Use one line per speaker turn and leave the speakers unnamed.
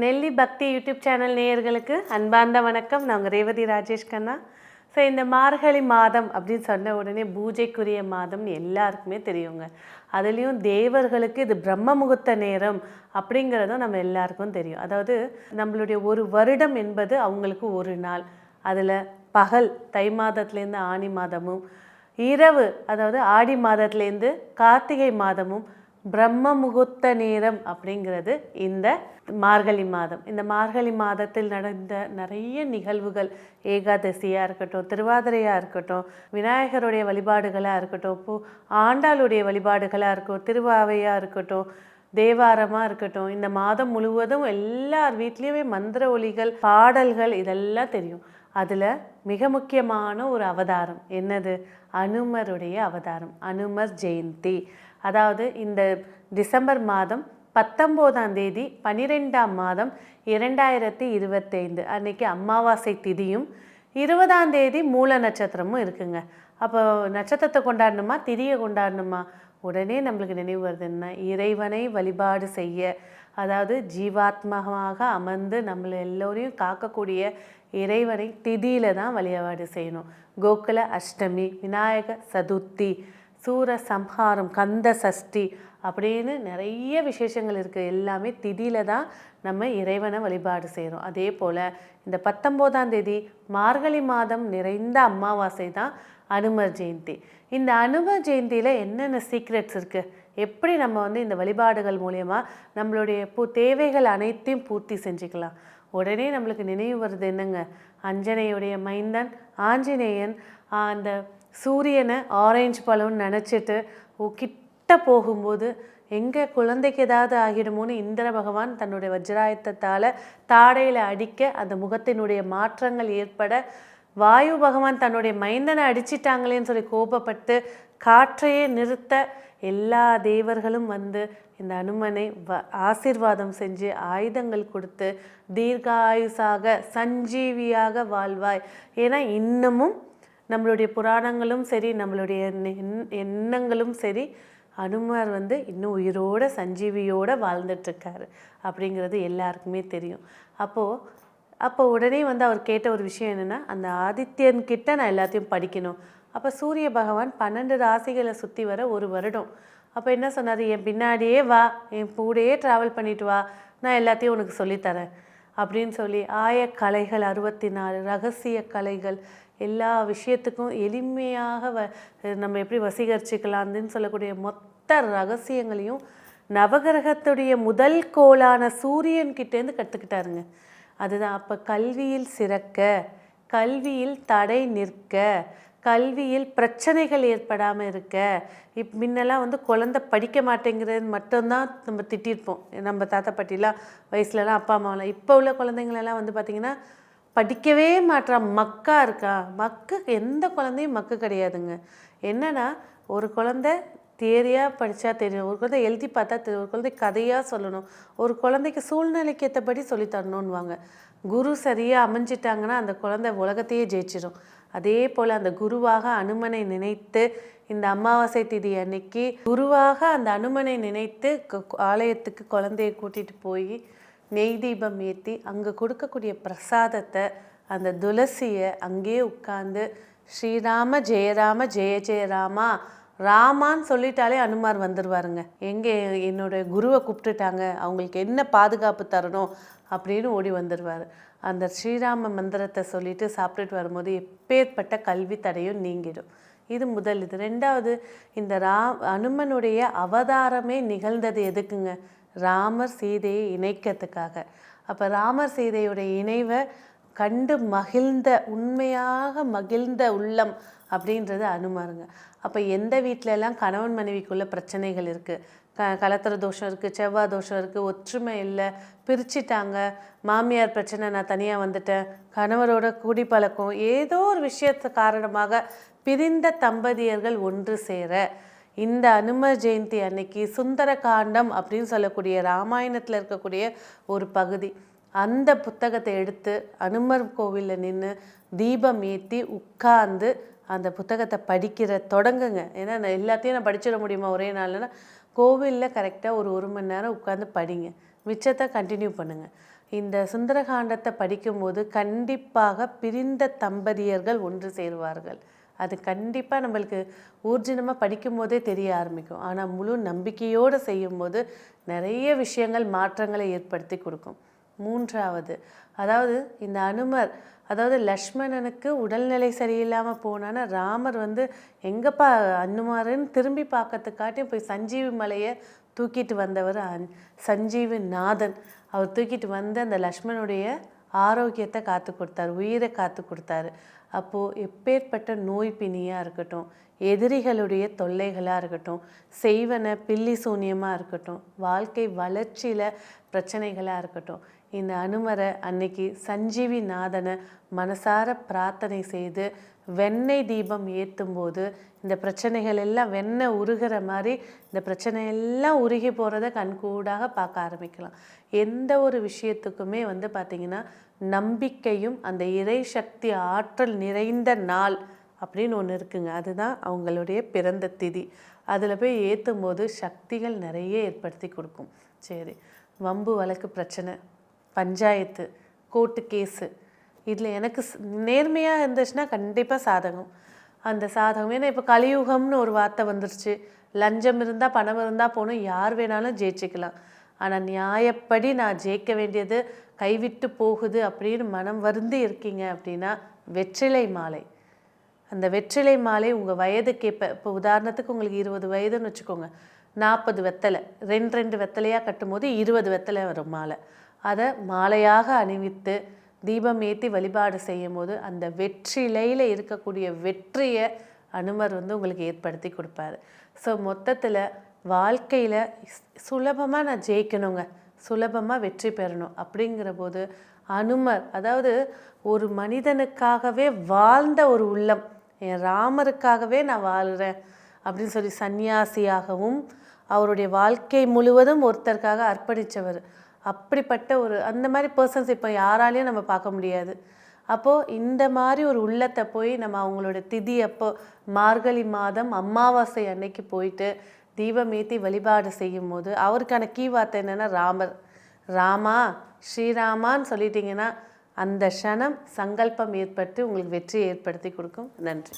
நெல்லி பக்தி YouTube channel நேயர்களுக்கு அன்பார்ந்த வணக்கம். நான் ரேவதி ராஜேஷ் கண்ணா. ஸோ இந்த மார்கழி மாதம் அப்படின்னு சொன்ன உடனே பூஜைக்குரிய மாதம்னு எல்லாருக்குமே தெரியுங்க. அதுலேயும் தேவர்களுக்கு இது பிரம்ம முகூர்த்த நேரம் அப்படிங்கிறதும் நம்ம எல்லாருக்கும் தெரியும். அதாவது நம்மளுடைய ஒரு வருடம் என்பது அவங்களுக்கு ஒரு நாள். அதில் பகல் தை மாதத்துலேருந்து ஆனி மாதமும் இரவு அதாவது ஆடி மாதத்துலேருந்து கார்த்திகை மாதமும் பிரம்ம முகூர்த்த நேரம் அப்படிங்கிறது இந்த மார்கழி மாதம். இந்த மார்கழி மாதத்தில் நடந்த நிறைய நிகழ்வுகள் ஏகாதசியாக இருக்கட்டும் திருவாதிரையாக இருக்கட்டும் விநாயகருடைய வழிபாடுகளாக இருக்கட்டும் பூ ஆண்டாளுடைய வழிபாடுகளாக இருக்கட்டும் திருவாவையாக இருக்கட்டும் தேவாரமாக இருக்கட்டும் இந்த மாதம் முழுவதும் எல்லார் வீட்லேயுமே மந்திர ஒலிகள் பாடல்கள் இதெல்லாம் தெரியும். அதில் மிக முக்கியமான ஒரு அவதாரம் என்னது? அனுமருடைய அவதாரம் அனுமர் ஜெயந்தி. அதாவது இந்த டிசம்பர் மாதம் பத்தொம்போதாம் தேதி பன்னிரெண்டாம் மாதம் இரண்டாயிரத்தி இருபத்தைந்து அன்னைக்கு அமாவாசை திதியும் இருபதாம் தேதி மூல நட்சத்திரமும் இருக்குங்க. அப்போ நட்சத்திரத்தை கொண்டாடணுமா? திதியை கொண்டாடணுமா? உடனே நம்மளுக்கு நினைவு வருது என்ன? இறைவனை வழிபாடு செய்ய. அதாவது ஜீவாத்மகமாக அமர்ந்து நம்மளை எல்லோரையும் காக்கக்கூடிய இறைவனை திதியில தான் வழிபாடு செய்யணும். கோகுல அஷ்டமி விநாயக சதுர்த்தி சூர சம்ஹாரம் கந்த சஷ்டி அப்படின்னு நிறைய விசேஷங்கள் இருக்குது எல்லாமே திதியில தான் நம்ம இறைவனை வழிபாடு செய்கிறோம் அதே போல் இந்த பத்தொம்போதாம் தேதி மார்கழி மாதம் நிறைந்த அமாவாசை தான் அனுமர் ஜெயந்தி. இந்த அனுமர் ஜெயந்தியில் என்னென்ன சீக்ரெட்ஸ் இருக்குது எப்படி நம்ம வந்து இந்த வழிபாடுகள் மூலயமா நம்மளுடைய பூ தேவைகள் அனைத்தையும் பூர்த்தி செஞ்சுக்கலாம். உடனே நம்மளுக்கு நினைவு வருது என்னங்க? அஞ்சனையுடைய மைந்தன் ஆஞ்சநேயன் அந்த சூரியனை ஆரஞ்சு பழம்னு நினச்சிட்டு கிட்ட போகும்போது எங்கே குழந்தைக்கு ஏதாவது ஆகிடுமோன்னு இந்திர பகவான் தன்னுடைய வஜ்ராயத்தத்தால் தாடையில் அடிக்க அந்த முகத்தினுடைய மாற்றங்கள் ஏற்பட வாயு பகவான் தன்னுடைய மைந்தனை அடிச்சிட்டாங்களேன்னு சொல்லி கோபப்பட்டு காற்றையே நிறுத்த எல்லா தேவர்களும் வந்து இந்த அனுமனை வ ஆசீர்வாதம் செஞ்சு ஆயுதங்கள் கொடுத்து தீர்காயுசாக சஞ்சீவியாக வாழ்வாய். ஏன்னா இன்னமும் நம்மளுடைய புராணங்களும் சரி நம்மளுடைய எண்ணங்களும் சரி அனுமார் வந்து இன்னும் உயிரோட சஞ்சீவியோட வாழ்ந்துட்டுருக்காரு அப்படிங்கிறது எல்லாருக்குமே தெரியும். அப்போது அப்போ உடனே வந்து அவர் கேட்ட ஒரு விஷயம் என்னென்னா அந்த ஆதித்யன்கிட்ட நான் எல்லாத்தையும் படிக்கணும். அப்போ சூரிய பகவான் பன்னெண்டு ராசிகளை சுற்றி வர ஒரு வருடம். அப்போ என்ன சொன்னார்? என் பின்னாடியே வா என் கூடயே ட்ராவல் பண்ணிட்டு வா நான் எல்லாத்தையும் உனக்கு சொல்லித்தரேன். அப்படின்னு சொல்லி ஆய கலைகள் அறுபத்தி நாலு ரகசிய கலைகள் எல்லா விஷயத்துக்கும் எளிமையாக வ நம்ம எப்படி வசீகரிச்சுக்கலாம்னு சொல்லக்கூடிய மொத்த ரகசியங்களையும் நவகிரகத்துடைய முதல் கோளான சூரியன் கிட்டேருந்து கற்றுக்கிட்டாருங்க அதுதான் அப்போ கல்வியில் சிறக்க கல்வியில் தடை நிற்க கல்வியில் பிரச்சனைகள் ஏற்படாமல் இருக்க. இப் முன்னெல்லாம் வந்து குழந்தை படிக்க மாட்டேங்கிறது மட்டும்தான் நம்ம திட்டிருப்போம். நம்ம தாத்தா பாட்டிலாம் வயசுலலாம் அப்பா அம்மாவெலாம் இப்போ உள்ள குழந்தைங்களெல்லாம் வந்து பார்த்திங்கன்னா படிக்கவே மாட்றான் மக்கா இருக்கா? மக்கு எந்த குழந்தையும் மக்கு கிடையாதுங்க. என்னன்னா ஒரு குழந்தை தியரியாக படித்தா தெரியும். ஒரு குழந்தை எழுதி பார்த்தா தெரியும். ஒரு குழந்தை கதையாக சொல்லணும். ஒரு குழந்தைக்கு சூழ்நிலைக்கு ஏற்றபடி சொல்லித் தரணுன்னுவாங்க. குரு சரியாக அமைஞ்சிட்டாங்கன்னா அந்த குழந்தை உலகத்தையே ஜெயிச்சிடும் அதே போல் அந்த குருவாக அனுமனை நினைத்து இந்த அமாவாசை திதி அன்னைக்கு குருவாக அந்த அனுமனை நினைத்து ஆலயத்துக்கு குழந்தையை கூட்டிகிட்டு போய் நெய் தீபம் ஏற்றி அங்கே கொடுக்கக்கூடிய பிரசாதத்தை அந்த துளசியை அங்கேயே உட்கார்ந்து ஸ்ரீராம ஜெயராம ஜெய ஜெயராமா ராமான்னு சொல்லிட்டாலே அனுமார் வந்துடுவாருங்க எங்கே என்னுடைய குருவை கூப்பிட்டுட்டாங்க அவங்களுக்கு என்ன பாதுகாப்பு தரணும் அப்படின்னு ஓடி வந்துடுவார் அந்த ஸ்ரீராம மந்திரத்தை சொல்லிட்டு சாப்பிட்டுட்டு வரும்போது எப்பேற்பட்ட கல்வி தடையும் நீங்கிடும். இது முதல். இது ரெண்டாவது இந்த ரா அனுமனுடைய அவதாரமே நிகழ்ந்தது எதுக்குங்க? ராமர் சீதையை இணைக்கிறதுக்காக. அப்போ ராமர் சீதையுடைய இணைவை கண்டு மகிழ்ந்த உண்மையாக மகிழ்ந்த உள்ளம் அப்படின்றது அனுமாருங்க. அப்போ எந்த வீட்டிலலாம் கணவன் மனைவிக்குள்ள பிரச்சனைகள் இருக்குது க கலத்திர தோஷம் இருக்குது செவ்வாய் தோஷம் இருக்குது ஒற்றுமை இல்லை பிரிச்சிட்டாங்க மாமியார் பிரச்சனை நான் தனியாக வந்துட்டேன் கணவரோட குடிப்பழக்கம் ஏதோ ஒரு விஷயத்து காரணமாக பிரிந்த தம்பதியர்கள் ஒன்று சேர இந்த அனுமர் ஜெயந்தி அன்னைக்கு சுந்தர காண்டம் அப்படின்னு சொல்லக்கூடிய ராமாயணத்தில் இருக்கக்கூடிய ஒரு பகுதி. அந்த புத்தகத்தை எடுத்து அனுமர் கோவிலில் நின்று தீபம் ஏற்றி உட்கார்ந்து அந்த புத்தகத்தை படிக்கிற தொடங்குங்க. ஏன்னா நான் எல்லாத்தையும் நான் படிச்சிட முடியுமா ஒரே நாள்னா கோவிலில் கரெக்டாக ஒரு ஒரு மணி நேரம் உட்காந்து படிங்க. மிச்சத்தை கண்டினியூ பண்ணுங்கள் இந்த சுந்தரகாண்டத்தை படிக்கும்போது கண்டிப்பாக பிரிந்த தம்பதியர்கள் ஒன்று சேருவார்கள். அது கண்டிப்பாக நம்மளுக்கு ஊர்ஜினமாக படிக்கும் போதே தெரிய ஆரம்பிக்கும். ஆனால் முழு நம்பிக்கையோடு செய்யும்போது நிறைய விஷயங்கள் மாற்றங்களை ஏற்படுத்தி கொடுக்கும். மூன்றாவது அதாவது இந்த அனுமர் அதாவது லக்ஷ்மணனுக்கு உடல்நிலை சரியில்லாமல் போனான்னா ராமர் வந்து எங்கப்பா அனுமாருன்னு திரும்பி பார்க்கறதுக்காட்டியும் போய் சஞ்சீவி மலையை தூக்கிட்டு வந்தவர் அன் சஞ்சீவி நாதன். அவர் தூக்கிட்டு வந்து அந்த லக்ஷ்மணுடைய ஆரோக்கியத்தை காத்து கொடுத்தாரு உயிரை காத்து கொடுத்தாரு. அப்போது எப்பேற்பட்ட நோய் பிணியாக இருக்கட்டும் எதிரிகளுடைய தொல்லைகளாக இருக்கட்டும் செய்வன பில்லி சூன்யமாக இருக்கட்டும் வாழ்க்கை வளர்ச்சியில் பிரச்சனைகளாக இருக்கட்டும் இந்த அனுமரை அன்னைக்கு சஞ்சீவி நாதனை மனசார பிரார்த்தனை செய்து வெண்ணெய் தீபம் ஏற்றும் போது இந்த பிரச்சனைகள் எல்லாம் வெண்ணெய் உருகிற மாதிரி இந்த பிரச்சனை எல்லாம் உருகி போகிறத கண்கூடாக பார்க்க ஆரம்பிக்கலாம். எந்த ஒரு விஷயத்துக்குமே வந்து பார்த்திங்கன்னா நம்பிக்கையும் அந்த இறை சக்தி ஆற்றல் நிறைந்த நாள் அப்படின்னு ஒன்று இருக்குங்க. அதுதான் அவங்களுடைய பிறந்த திதி. அதில் போய் ஏற்றும் போது சக்திகள் நிறைய ஏற்படுத்தி கொடுக்கும். சரி வம்பு வழக்கு பிரச்சனை. பஞ்சாயத்து கோர்ட்டு கேஸு இதில் எனக்கு நேர்மையாக இருந்துச்சுன்னா கண்டிப்பாக சாதகம். அந்த சாதகம் ஏன்னா இப்போ கலியுகம்னு ஒரு வார்த்தை வந்துருச்சு. லஞ்சம் இருந்தால் பணம் இருந்தால் போகணும் யார் வேணாலும் ஜெயிச்சுக்கலாம். ஆனால் நியாயப்படி நான் ஜெயிக்க வேண்டியது கைவிட்டு போகுது அப்படின்னு மனம் வருந்தி இருக்கீங்க அப்படின்னா வெற்றிலை மாலை. அந்த வெற்றிலை மாலை உங்கள் வயது இப்போ இப்போ உதாரணத்துக்கு உங்களுக்கு இருபது வயதுன்னு வச்சுக்கோங்க. நாற்பது வெத்தலை ரெண்டு ரெண்டு வெத்தலையாக கட்டும்போது இருபது வெத்தலை வரும் மாலை. அதை மாலையாக அணிவித்து தீபம் ஏற்றி வழிபாடு செய்யும் போது அந்த வெற்றிலையில் இருக்கக்கூடிய வெற்றியை அனுமர் வந்து உங்களுக்கு ஏற்படுத்தி கொடுப்பாரு. ஸோ மொத்தத்தில் வாழ்க்கையில் சுலபமாக நான் ஜெயிக்கணுங்க. சுலபமாக வெற்றி பெறணும் அப்படிங்கிற போது அனுமர் அதாவது ஒரு மனிதனுக்காகவே வாழ்ந்த ஒரு உள்ளம் என் ராமருக்காகவே நான் வாழ்கிறேன் அப்படின்னு சொல்லி சந்நியாசியாகவும் அவருடைய வாழ்க்கை முழுவதும் ஒருத்தருக்காக அர்ப்பணித்தவர் அப்படிப்பட்ட ஒரு அந்த மாதிரி பர்சன்ஸ் இப்போ யாராலையும் நம்ம பார்க்க முடியாது. அப்போது இந்த மாதிரி ஒரு உள்ளத்தை போய் நம்ம அவங்களோட திதி அப்போ மார்கழி மாதம் அமாவாசை அன்னைக்கு போயிட்டு தீபமேத்தி வழிபாடு செய்யும் போது அவருக்கான கீ வார்த்தை என்னென்னா ராமர். ராமா ஸ்ரீராமான்னு சொல்லிட்டீங்கன்னா அந்த க்ஷணம் சங்கல்பம் ஏற்பட்டு உங்களுக்கு வெற்றி ஏற்படுத்தி கொடுக்கும். நன்றி.